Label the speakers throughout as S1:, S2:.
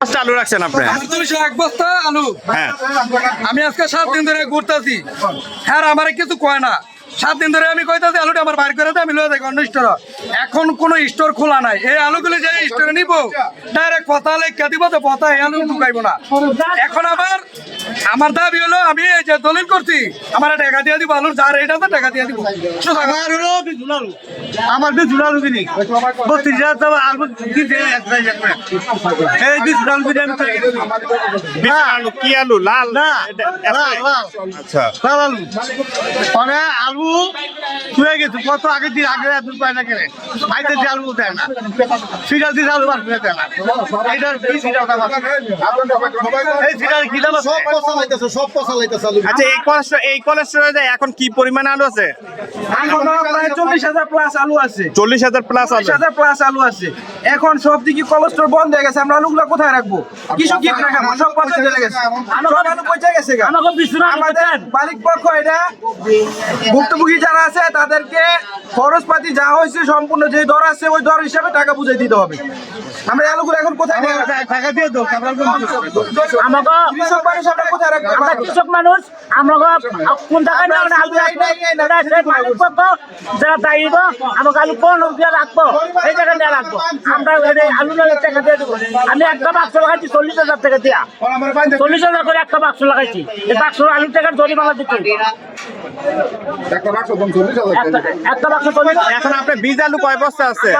S1: বস্তা আলু রাখছেন আপনি?
S2: এক বস্তা আলু।
S1: হ্যাঁ।
S2: আমি আজকে সাত দিন ধরে ঘুরতেছি। হ্যাঁ আমার কিছু কয় না। সাত দিন ধরে আমি কইতাছি আলুটা আমার বাইর করে আমি লয়ে দেখি অন্য স্টোর এখন কোনো স্টোর খোলা নাই। এই আলুগুলো যে স্টোরে নিব ডাইরেক্ট পতা লেখা দিব তো পতা এই আলু ঢুকাইবো না। এখন আবার আমার দাবি হলো আমি এই যে দলিল করছি আমার টাকা দিয়ে দিব আলুর যার এটা তো টাকা দিয়ে দিব।
S3: আমার হলো বিজুলালু আমার বিজুলালু কিনি। বত্রিশ হাজার টাকা আলু এই বিজুলালু কিনে আমি
S1: আলু কি আলু? লাল?
S3: না লাল
S1: আচ্ছা।
S3: লাল আলু। মানে আলু শুয়ে গেছে। কত আগে দিন আগে দুধ পায় না কেনে। ভাইতে দিয়ে আলু দেয় না। সিরিয়াল দিয়ে আলু বার করে দেয় না। এইটার এই সিরিয়াল কি দাম সব লাইতেছে সব লাইতেছে আলু।
S1: আচ্ছা এই এই এখন কি পরিমাণ আলু আছে?
S2: এখন প্রায় চল্লিশ হাজার প্লাস আলু আছে।
S1: চল্লিশ হাজার প্লাস আলু।
S2: হাজার প্লাস আলু আছে। এখন সব দিকে কোলেস্ট্রল বন্ধ হয়ে গেছে আমরা আলুগুলো কোথায় রাখব? কিছু কি রাখাবো সব পচে চলে গেছে। সব আলু পচে গেছে আমাদের মালিক পক্ষ এটা ভুক্তভোগী যারা আছে তাদেরকে খরচপাতি যা হয়েছে সম্পূর্ণ যে দর আছে ওই দর হিসাবে টাকা বুঝে দিতে হবে। আমরা আলুগুলো এখন কোথায়
S3: টাকা দিয়ে দাও
S4: আমাকে
S2: আমরা
S4: কৃষক মানুষ আমরা কোন টাকা এটা সে মালিক পক্ষ যারা আমাকে আলু কোন এই টাকা রাখব। আমরা আলু নিয়ে টাকা দিয়ে দেবো। আমি একটা বাক্স লাগাইছি চল্লিশ হাজার টাকা দিয়া। চল্লিশ হাজার করে একটা বাক্স লাগাইছি। এই বাক্স আলু টাকার জরিমানা একটা বাক্স চল্লিশ
S1: এখন আপনার বীজ আলু কয় বস্তা আছে?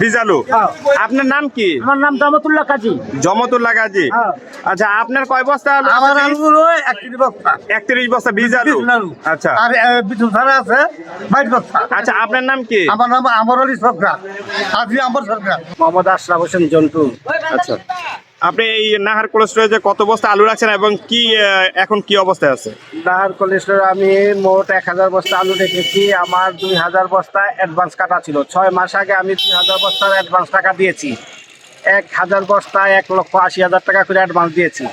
S1: বীজ আলু
S4: হ্যাঁ।
S1: আপনার নাম কি?
S4: আমার নাম দামতুল্লাহ কাজী।
S1: জমতুল্লাহ গাজী
S4: হ্যাঁ।
S1: আচ্ছা আপনার কয় বস্তা
S3: আমার আলু একত্রিশ বস্তা।
S1: একত্রিশ বস্তা বীজ আলু আচ্ছা।
S3: আর বিদ্যুৎ ধারা আছে বাইশ বস্তা।
S1: আচ্ছা আপনার নাম কি?
S3: আমার নাম আমর আলী সরকার। আজকে আমর সরকার।
S4: মোহাম্মদ আশরাফ হোসেন জন্টু।
S1: আচ্ছা। আপনি এই নাহার কোলেস্ট্রলে কত বস্তা আলু রাখছেন এবং কি এখন কি অবস্থায় আছে?
S4: নাহার কলেস্টোর আমি মোট এক হাজার বস্তা আলু রেখেছি। আমার দুই হাজার বস্তা অ্যাডভান্স কাটা ছিল। ছয় মাস আগে আমি দুই হাজার বস্তার অ্যাডভান্স টাকা দিয়েছি। এক হাজার বস্তা এক লক্ষ আশি হাজার টাকা করে অ্যাডভান্স দিয়েছি।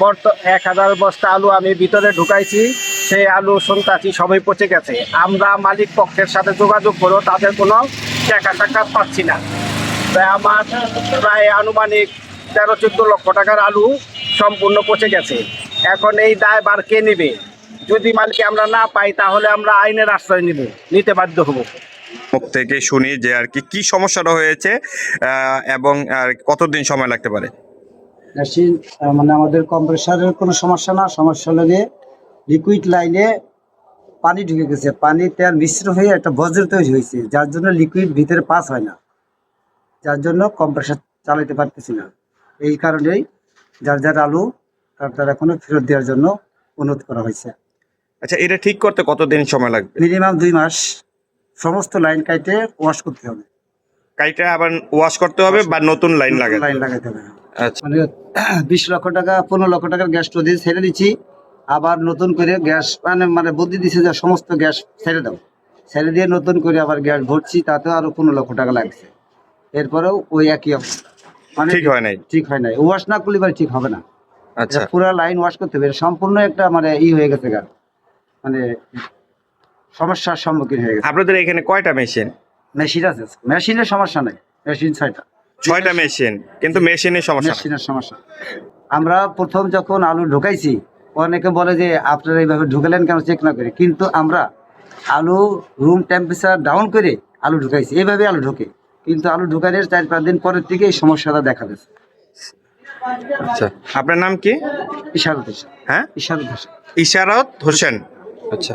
S4: বর্ত, এক হাজার বস্তা আলু আমি ভিতরে ঢুকাইছি। সেই আলু শুনতাছি সবই পচে গেছে। আমরা মালিক পক্ষের সাথে যোগাযোগ করো তাদের কোনো টাকা সাক্ষাৎ পাচ্ছি না। তাই আমার প্রায় আনুমানিক তেরো চোদ্দ লক্ষ টাকার আলু সম্পূর্ণ পচে গেছে। এখন এই দায় বার কে নেবে? যদি মালিককে আমরা না পাই তাহলে আমরা আইনের আশ্রয় নিব নিতে বাধ্য হব।
S1: মুখ থেকে শুনি যে আর কি কি সমস্যাটা হয়েছে এবং আর কতদিন সময় লাগতে পারে?
S5: মেশিন মানে আমাদের কম্প্রেসারের কোনো সমস্যা না সমস্যা হলো যে লিকুইড লাইনে পানি ঢুকে গেছে। পানি তেল মিশ্র হয়ে একটা বজ্র তৈরি হয়েছে যার জন্য লিকুইড ভিতরে পাস হয় না। যার জন্য কম্প্রেসার চালাতে পারতেছি না। এই কারণেই যার যার আলু তার তার এখনও ফেরত দেওয়ার জন্য অনুরোধ করা হয়েছে।
S1: আচ্ছা এটা ঠিক করতে কতদিন সময় লাগবে?
S5: মিনিমাম দুই মাস। সমস্ত লাইন কাইটে ওয়াশ করতে হবে।
S1: কাইটা আবার ওয়াশ করতে হবে বা নতুন লাইন লাগাতে
S5: লাইন লাগাতে হবে।
S1: আচ্ছা।
S5: মানে বিশ লক্ষ টাকা পনেরো লক্ষ টাকার গ্যাস তো দিয়ে ছেড়ে দিচ্ছি। আবার নতুন করে গ্যাস মানে মানে বুদ্ধি দিচ্ছে যে সমস্ত গ্যাস ছেড়ে দাও। ছেড়ে দিয়ে নতুন করে আবার গ্যাস ভরছি তাতেও আরও পনেরো লক্ষ টাকা লাগছে। এরপরেও ওই একই অবস্থা।
S1: ঠিক হয় নাই।
S5: ঠিক হয় নাই। ওয়াশ না করলে এবার ঠিক হবে না।
S1: আচ্ছা।
S5: পুরো লাইন ওয়াশ করতে হবে। সম্পূর্ণ একটা মানে ই হয়ে গেছে গা। মানে সমস্যার সম্মুখীন হয়ে গেছে।
S1: আপনাদের এখানে কয়টা মেশিন
S5: মেশিন আছে। মেশিনের সমস্যা নাই। মেশিন ছয়টা।
S1: ছয়টা মেশিন কিন্তু মেশিনের সমস্যা
S5: মেশিনের সমস্যা। আমরা প্রথম যখন আলু ঢুকাইছি অনেকে বলে যে আপনারা এইভাবে ঢুকালেন কেন? চেক না করে। কিন্তু আমরা আলু রুম টেম্পারেচার ডাউন করে আলু ঢুকাইছি। এইভাবে আলু ঢুকে। কিন্তু আলু ঢুকানোর চার পাঁচ দিন পরের থেকে এই সমস্যাটা দেখা দিচ্ছে
S1: আচ্ছা। আপনার নাম কি?
S5: ইশারত হোসেন।
S1: হ্যাঁ?
S5: ইশারত হোসেন।
S1: ইশারত হোসেন। আচ্ছা।